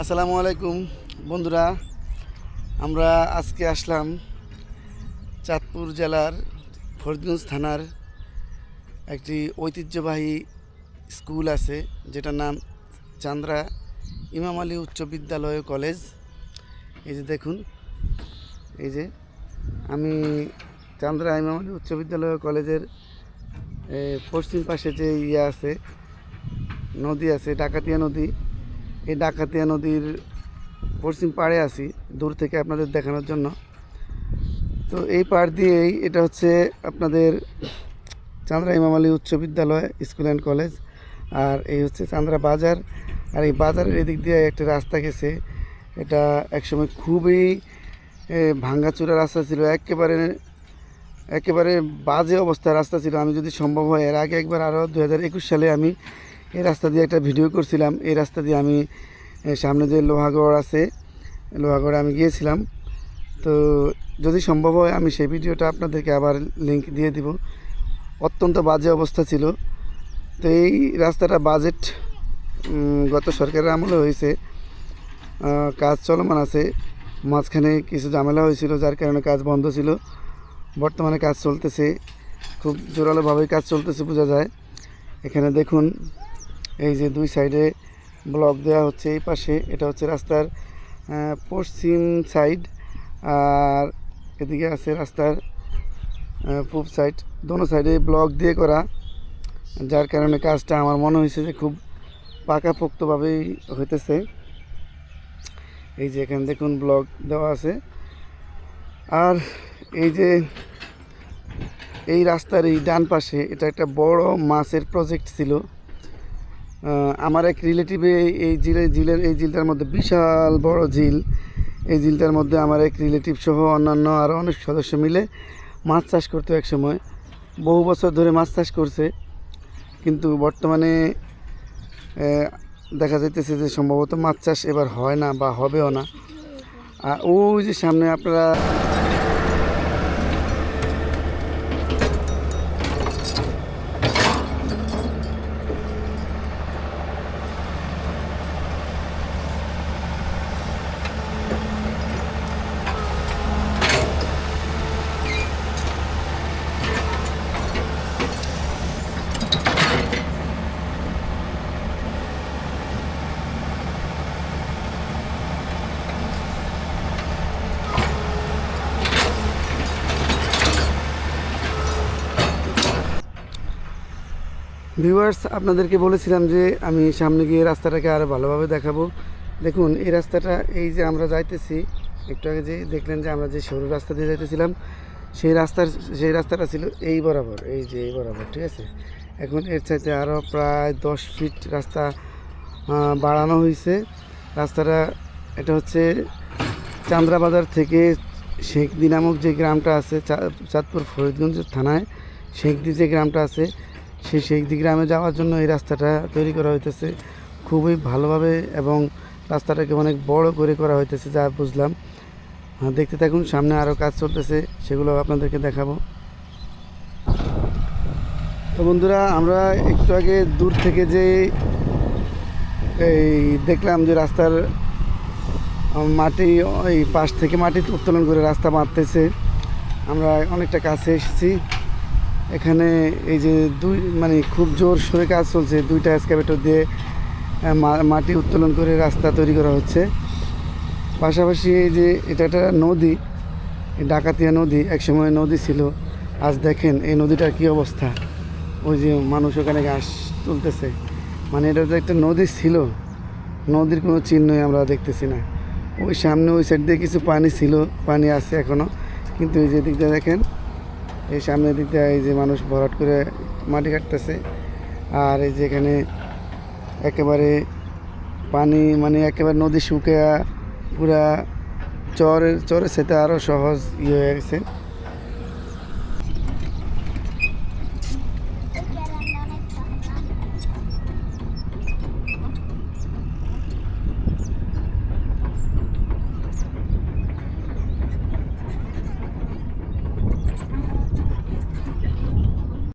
আসসালামু আলাইকুম, বন্ধুরা। আমরা আজকে আসলাম চাঁদপুর জেলার ফরিদগঞ্জ থানার একটি ঐতিহ্যবাহী স্কুল আছে, যেটার নাম চান্দ্রা ইমাম আলী উচ্চ বিদ্যালয় কলেজ। এই যে দেখুন, এই যে আমি চান্দ্রা ইমাম আলী উচ্চ বিদ্যালয় কলেজের পশ্চিম পাশে যে ইয়ে আছে, নদী আছে, ডাকাতিয়া নদী। এই ডাকাতিয়া নদীর পশ্চিম পাড়ে আছি, দূর থেকে আপনাদের দেখানোর জন্য। তো এই পাড় দিয়েই এটা হচ্ছে আপনাদের চান্দ্রা ইমাম আলী উচ্চ বিদ্যালয় স্কুল অ্যান্ড কলেজ। আর এই হচ্ছে চান্দ্রা বাজার। আর এই বাজারের এদিক দিয়ে একটা রাস্তা গেছে। এটা একসময় খুবই ভাঙ্গাচুরা রাস্তা ছিল। একেবারে একেবারে বাজে অবস্থার রাস্তা ছিল। আমি যদি সম্ভব হয়, এর আগে একবার আরও দু হাজার একুশ সালে আমি এই রাস্তা দিয়ে একটা ভিডিও করছিলাম। এই রাস্তা দিয়ে আমি সামনে যে লোহাগড় আছে, লোহাগড়ে আমি গিয়েছিলাম। তো যদি সম্ভব হয়, আমি সেই ভিডিওটা আপনাদেরকে আবার লিংক দিয়ে দিব। অত্যন্ত বাজে অবস্থা ছিল। তো এই রাস্তাটা বাজেট গত সরকারের আমলে হয়েছে। কাজ চলমান আছে। মাঝখানে কিছু ঝামেলা হয়েছিল, যার কারণে কাজ বন্ধ ছিল। বর্তমানে কাজ চলতেছে। খুব জোরালোভাবেই কাজ চলতেছে, বোঝা যায়। এখানে দেখুন এই যে দুই সাইডে ব্লক দেওয়া হচ্ছে, এই পাশে এটা হচ্ছে রাস্তার পশ্চিম সাইড আর এদিকে আছে রাস্তার পূব সাইড দোনো সাইডে ব্লক দিয়ে করা, যার কারণে কাজটা আমার মনে হয়েছে যে খুব পাকাপোক্তভাবেই হইতেছে। এই যে এখানে দেখুন ব্লক দেওয়া আছে। আর এই যে এই রাস্তার এই ডান পাশে এটা একটা বড় মাছের প্রজেক্ট ছিল। আমার এক রিলেটিভে এই জিলে জিলের এই জিলটার মধ্যে বিশাল বড় ঝিল। এই জিলটার মধ্যে আমার এক রিলেটিভ সহ অন্যান্য আরও অনেক সদস্য মিলে মাছ চাষ করতো এক সময় বহু বছর ধরে মাছ চাষ করছে। কিন্তু বর্তমানে দেখা যাইতেছে যে সম্ভবত মাছ চাষ এবার হয় না বা হবেও না। আর ওই যে সামনে আপনারা ভিউয়ার্স আপনাদেরকে বলেছিলাম যে আমি সামনে গিয়ে রাস্তাটাকে আরও ভালোভাবে দেখাবো। দেখুন, এই রাস্তাটা, এই যে আমরা যাইতেছি, একটু আগে যে দেখলেন যে আমরা যে সরু রাস্তা দিয়ে যাইতেছিলাম, সেই রাস্তার, সেই রাস্তাটা ছিল এই বরাবর, এই যে এই বরাবর, ঠিক আছে? এখন এর চাইতে আরও প্রায় দশ ফিট রাস্তা বাড়ানো হয়েছে রাস্তাটা, এটা হচ্ছে চান্দ্রাবাজার থেকে শেখদি নামক যে গ্রামটা আছে চাঁদপুর ফরিদগঞ্জ থানায় শেখদি যে গ্রামটা আছে সেই শেখদি গ্রামে যাওয়ার জন্য এই রাস্তাটা তৈরি করা হইতেছে। খুবই ভালোভাবে এবং রাস্তাটাকে অনেক বড় করে করা হইতেছে যা বুঝলাম। হ্যাঁ, দেখতে থাকুন সামনে আরও কাজ চলতেছে সেগুলো আপনাদেরকে দেখাবো। তো বন্ধুরা আমরা একটু আগে দূর থেকে যে এই দেখলাম যে রাস্তার মাটি ওই পাশ থেকে মাটি উত্তোলন করে রাস্তা বাঁধতেছে। আমরা অনেকটা কাছে এসেছি। এখানে এই যে দুই মানে খুব জোর সোরে কাজ চলছে, দুইটা এসকাভেটর দিয়ে মাটি উত্তোলন করে রাস্তা তৈরি করা হচ্ছে। পাশাপাশি এই যে এটা একটা নদী ডাকাতিয়া নদী, একসময় নদী ছিল। আজ দেখেন এই নদীটার কী অবস্থা। ওই যে মানুষ ওখানে ঘাস তুলতেছে। মানে এটা যে একটা নদী ছিল, নদীর কোনো চিহ্নই আমরা দেখতেছি না। ওই সামনে ওই সাইড দিয়ে কিছু পানি ছিল, পানি আছে এখনও কিন্তু এই যে দিক দিয়ে দেখেন এই সামনের দিক এই যে মানুষ ভরাট করে মাটি কাটতেছে। আর এই যে এখানে একেবারে পানি মানে একেবারে নদী শুকে পুরা চরের চরের সেটা আরও সহজ ইয়ে হয়ে গেছে।